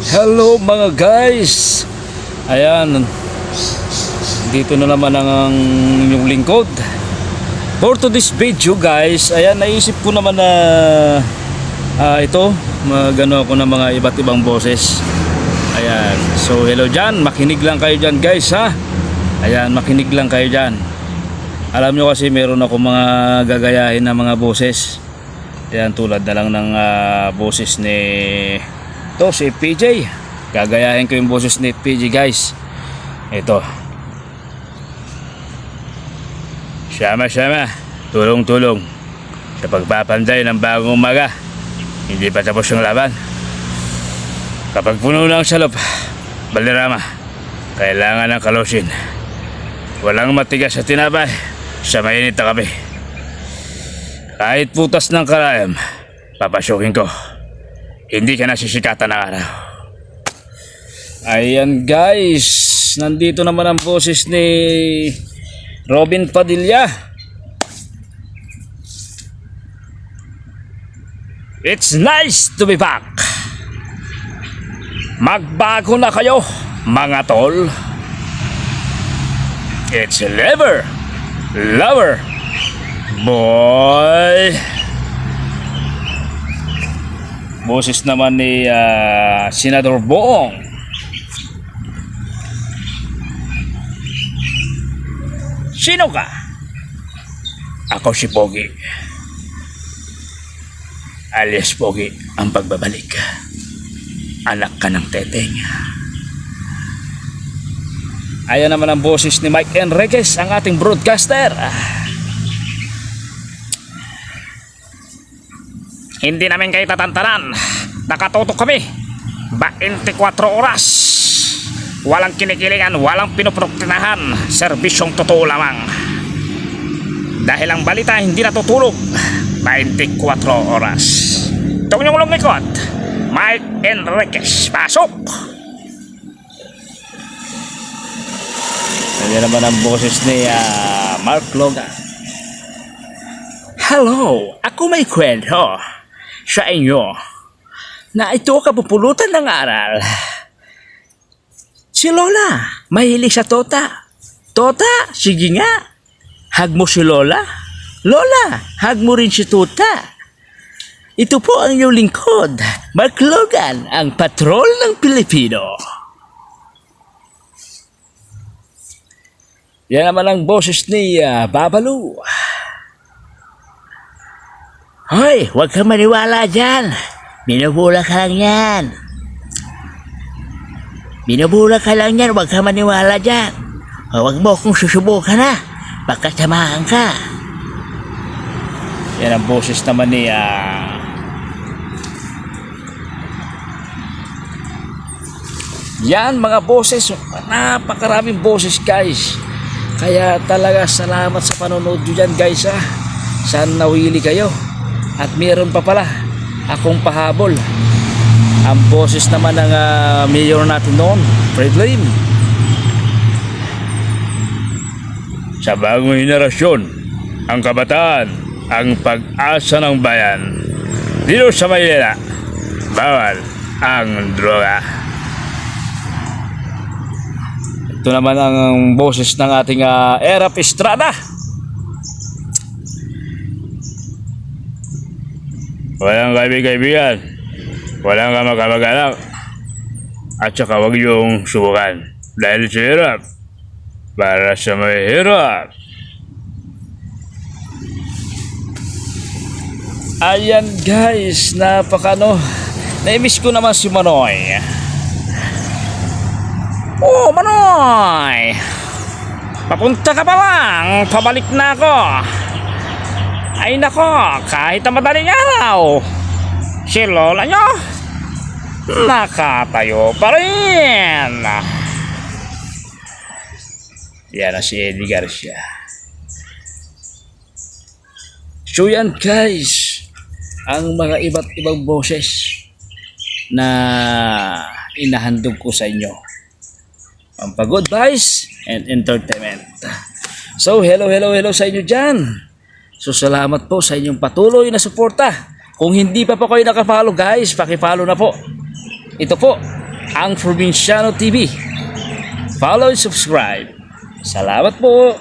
Hello mga guys! Ayan, dito na naman ang inyong lingkod. For to this video guys, ayan, naisip ko naman na ah, ito, magano ako ng mga iba't ibang boses. Ayan, so hello dyan, makinig lang kayo dyan guys ha. Ayan, makinig lang kayo dyan. Alam nyo kasi meron ako mga gagayahin na mga boses. Ayan, tulad na lang ng ah, boses ni to si PJ. Gagayahin ko yung boses ni PJ guys. Ito. Sama sama, tulong tulong sa pagpapanday ng bagong umaga. Hindi pa tapos yung laban. Kapag puno ng salop, Balderrama, kailangan ng kalosin. Walang matigas sa tinapay sa mainit na kape. Kahit putas ng karayam, papasukin ko. Hindi ka nasisikatan ng araw. Ayan guys, nandito naman ang boses ni Robin Padilla. It's nice to be back. Magbago na kayo, mga tol. It's Lever, Lover, Boy. Boses naman ni ah, Senador Boong. Sino ka? Ako si Pogi. Alias Pogi ang pagbabalik. Anak ka ng teteng. Ayan naman ang boses ni Mike Enriquez, ang ating broadcaster. Hindi namin kayo tatantanan. Nakatutok kami. 24 oras. Walang kinikilingan, walang pinuproktinahan. Serbisyong totoo lamang. Dahil ang balita hindi natutulog. 24 oras. Itong yung lumikot. Mike Enriquez. Pasok! Ayan naman ang boses ni ah, Mark Logan. Hello, ako may kwento sa inyo na ito kapupulutan ng aral. Si Lola, mahilig sa Tota. Tota, sige nga. Hag mo si Lola. Lola, hag mo rin si Tota. Ito po ang inyong lingkod, Mark Logan, ang patrol ng Pilipino. Yan naman ang boses ni ah, Babalu. Hoy, huwag kang maniwala dyan. Binubula ka lang yan. Binubula ka lang yan, huwag kang maniwala dyan. Huwag mo kong susubukan na. Baka samahan ka. Yan ang boses naman ni ah, Yan mga boses, napakaraming boses guys. Kaya talaga salamat sa panonood nyo dyan guys ha. Sana nawili kayo. At meron pa pala akong pahabol. Ang boses naman ng ah, mayor natin noon, Fred Lim. Sa bagong henerasyon, ang kabataan, ang pag-asa ng bayan. Dito sa Maynila, bawal ang droga. Ito naman ang boses ng ating uh, Erap Estrada. Walang kaibigan-kaibigan. Walang kamag-kamag-anak. At saka huwag yung subukan. Dahil sa hirap. Para sa may hirap. Ayan guys, napakano. Na-miss ko naman si Manoy. Oh, Manoy! Papunta ka pa lang, pabalik na ako. Ay nako, kahit na madaling araw, si Lola nyo, nakatayo pa rin. Yan na si Eddie Garcia. So yan guys, ang mga iba't ibang boses na inahandog ko sa inyo pampagod advice and entertainment. So, hello, hello, hello sa inyo dyan. So, salamat po sa inyong patuloy na suporta. Kung hindi pa po kayo nakapalo guys, pakipalo na po. Ito po, ang Provinciano TV. Follow and subscribe. Salamat po!